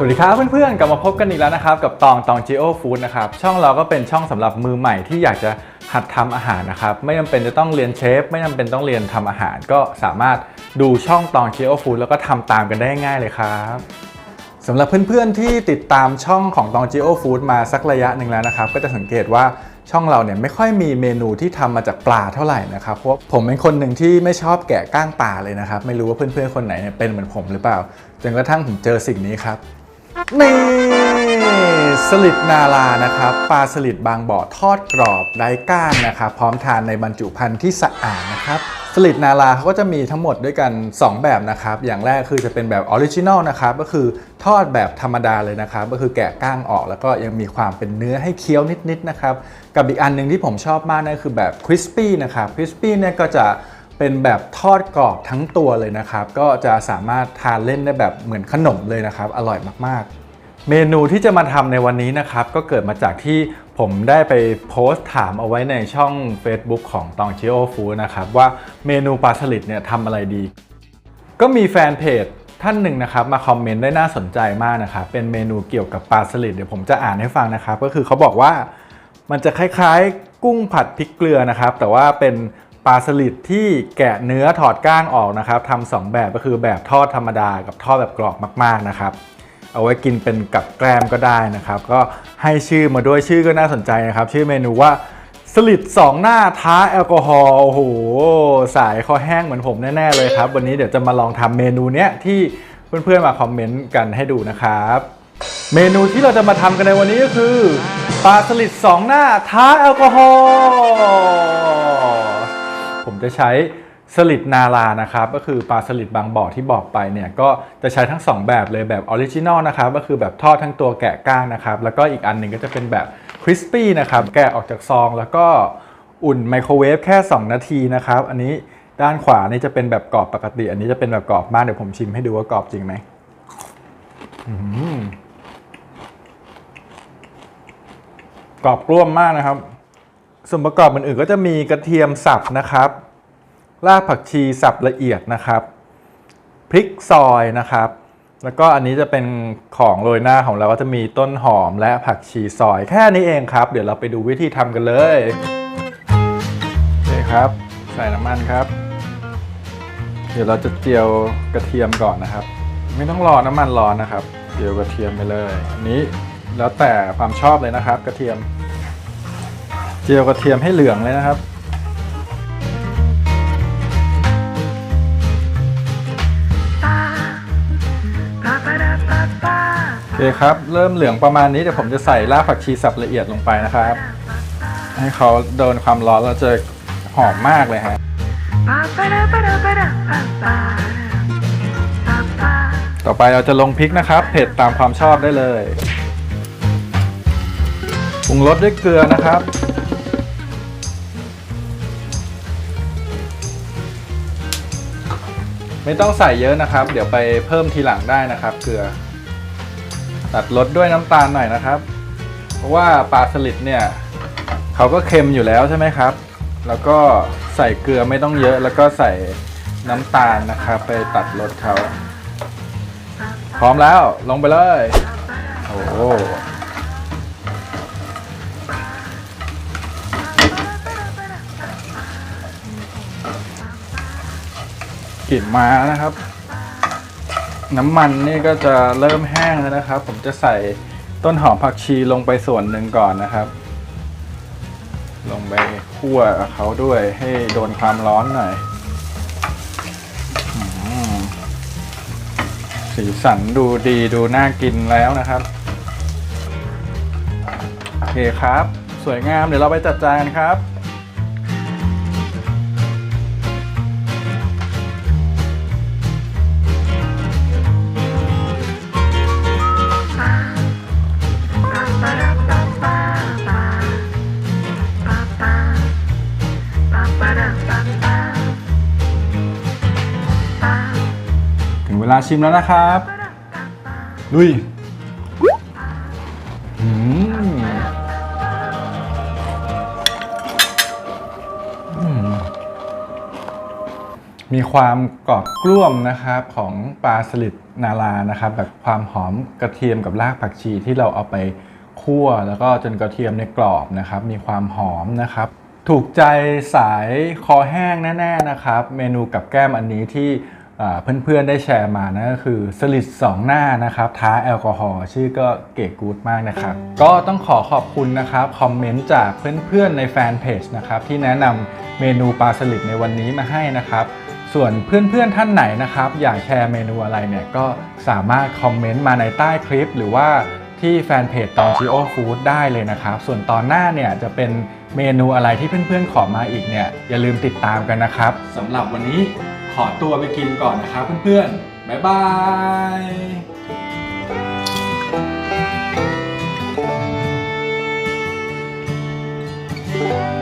สวัสดีครับเพื่อนๆ กลับมาพบกันอีกแล้วนะครับ กับตองตอง Geo Food นะครับ ช่องเราก็เป็นช่องสำหรับมือใหม่ที่อยากจะหัดทำอาหารนะครับ ไม่จำเป็นจะต้องเรียนเชฟ ไม่จำเป็นต้องเรียนทำอาหาร ก็สามารถดูช่องตอง Geo Food แล้วก็ทำตามกันได้ง่ายเลยครับสำหรับเพื่อนๆที่ติดตามช่องของตอง Geo Food มาสักระยะหนึ่งแล้วนะครับ ก็จะสังเกตว่าช่องเราเนี่ยไม่ค่อยมีเมนูที่ทำมาจากปลาเท่าไหร่นะครับเพราะผมเป็นคนหนึ่งที่ไม่ชอบแกะก้างปลาเลยนะครับ ไม่รู้ว่าเพื่อนๆคนไหนเนี่ยเป็นเหมือนผมหรือเปล่าจนกระทั่งผมเจอสิ่งนี้ครับ นี่สลิดนาลานะครับปลาสลิดบางบ่อทอดกรอบไร้ก้างนะครับพร้อมทานในบรรจุภัณฑ์ที่สะอาดนะครับสลิดนาลาเขาก็จะมีทั้งหมดด้วยกัน 2 แบบนะครับ อย่างแรกคือจะเป็นแบบออริจินอลนะครับก็คือทอดแบบธรรมดาเลยนะครับ ก็คือแกะก้างออกแล้วก็ยังมีความเป็นเนื้อให้เคี้ยวนิดๆนะครับ กับอีกอันหนึ่งที่ผมชอบมากนั่นคือแบบคริสปี้นะครับคริสปี้เนี่ยก็จะ เป็นแบบทอดกรอบทั้งตัวเลยนะครับ ก็จะสามารถทานเล่นได้แบบเหมือนขนมเลยนะครับ อร่อยมากๆ เมนูที่จะมาทำในวันนี้นะครับ ก็เกิดมาจากที่ผมได้ไปโพสต์ถามเอาไว้ในช่อง Facebook ของตอง g ิโอฟูนะครับ ว่าเมนูปลาสลิดเนี่ยทำอะไรดี ก็มีแฟนเพจท่านหนึ่งนะครับมาคอมเมนต์ได้น่าสนใจมากนะครับ เป็นเมนูเกี่ยวกับปลาสลิดเดี๋ยวผมจะอ่านให้ฟังนะครับ ก็คือเขาบอกว่ามันจะคล้ายๆ กุ้งผัดพริกเกลือนะครับ แต่ว่าเป็น ปลาสลิดที่แกะเนื้อถอดก้างออกนะครับทำสองแบบก็คือแบบทอดธรรมดากับทอดแบบกรอบมากๆนะครับ เอาไว้กินเป็นกับแกล้มก็ได้นะครับ ก็ให้ชื่อมาด้วยชื่อก็น่าสนใจนะครับ ชื่อเมนูว่าสลิดสองหน้าท้าแอลกอฮอล์โอ้โหสายคอแห้งเหมือนผมแน่ๆเลยครับ วันนี้เดี๋ยวจะมาลองทำเมนูเนี้ยที่เพื่อนๆมาคอมเมนต์กันให้ดูนะครับเมนูที่เราจะมาทำกันในวันนี้ก็คือปลาสลิดสองหน้าท้าแอลกอฮอล์ ผมจะใช้สลิดนาลานะครับก็คือปลาสลิดบางบ่อที่บอกไปเนี่ยก็จะใช้ทั้ง 2 แบบเลยแบบออริจินอลนะครับก็คือแบบทอดทั้งตัวแกะก้างนะครับแล้วก็อีกอันหนึ่งก็จะเป็นแบบคริสปี้นะครับแกะออกจากซองแล้วก็อุ่นไมโครเวฟแค่ 2 นาทีนะครับอันนี้ด้านขวานี่จะเป็นแบบกรอบปกติ อันนี้จะเป็นแบบกรอบมากเดี๋ยวผมชิมให้ดูว่ากรอบจริงไหมกรอบกล้วมมากนะครับ ส่วนประกอบอื่นๆก็จะมีกระเทียมสับนะครับ รากผักชีสับละเอียดนะครับ พริกซอยนะครับ แล้วก็อันนี้จะเป็นของโรยหน้าของเราก็จะมีต้นหอมและผักชีซอย แค่นี้เองครับ เดี๋ยวเราไปดูวิธีทำกันเลยโอเคครับ ใส่น้ำมันครับ เดี๋ยวเราจะเจียวกระเทียมก่อนนะครับ ไม่ต้องรอน้ำมันร้อนนะครับ เจียวกระเทียมไปเลยอันนี้แล้วแต่ความชอบเลยนะครับ กระเทียม เจียวกระเทียมให้เหลืองเลยนะครับ เคครับ เริ่มเหลืองประมาณนี้เดี๋ยวผมจะใส่รากผักชีสับละเอียดลงไปนะครับ ให้เขาโดนความร้อนแล้วจะหอมมากเลยฮะต่อไปเราจะลงพริกนะครับ เผ็ดตามความชอบได้เลยปรุงรสด้วยเกลือนะครับ ไม่ต้องใส่เยอะนะครับ เดี๋ยวไปเพิ่มทีหลังได้นะครับ เกลือ ตัดรสด้วยน้ำตาลหน่อยนะครับ เพราะว่าปลาสลิดเนี่ยเขาก็เค็มอยู่แล้วใช่ไหมครับ แล้วก็ใส่เกลือไม่ต้องเยอะ แล้วก็ใส่น้ำตาลนะครับ ไปตัดรสเขาพร้อมแล้วลงไปเลยโอ้กลิ่นมาแล้วนะครับ น้ำมันนี่ก็จะเริ่มแห้งแล้วนะครับ ผมจะใส่ต้นหอมผักชีลงไปส่วนหนึ่งก่อนนะครับ ลงไปคั่วเขาด้วยให้โดนความร้อนหน่อยอสีสันดูดีดูน่ากินแล้วนะครับโอเคครับ สวยงามเดี๋ยวเราไปจัดจานครับ ลาชิมแล้วนะครับลุยอืมมีความกรอบกลุ่มนะครับของปลาสลิดนารานะครับ แบบความหอมกระเทียมกับรากผักชีที่เราเอาไปคั่วแล้วก็จนกระเทียมในกรอบนะครับ มีความหอมนะครับ ถูกใจสายคอแห้งแน่ ๆนะครับ เมนูกับแก้มอันนี้ที่ เพื่อนๆได้แชร์มานะก็คือสลิดสองหน้านะครับท้าแอลกอฮอล์ชื่อก็เก๋กูดมากนะครับ ก็ต้องขอขอบคุณนะครับคอมเมนต์จากเพื่อนๆในแฟนเพจนะครับที่แนะนำเมนูปลาสลิดในวันนี้มาให้นะครับ ส่วนเพื่อนๆท่านไหนนะครับ อยากแชร์เมนูอะไรเนี่ยก็สามารถคอมเมนต์มาในใต้คลิป หรือว่าที่แฟนเพจตอง Geo Food ได้เลยนะครับ ส่วนตอนหน้าเนี่ยจะเป็นเมนูอะไรที่เพื่อนๆขอมาอีกเนี่ยอย่าลืมติดตามกันนะครับสำหรับวันนี้ข อตัวไปกินก่อนนะครับเพื่อนๆ บ๊ายบาย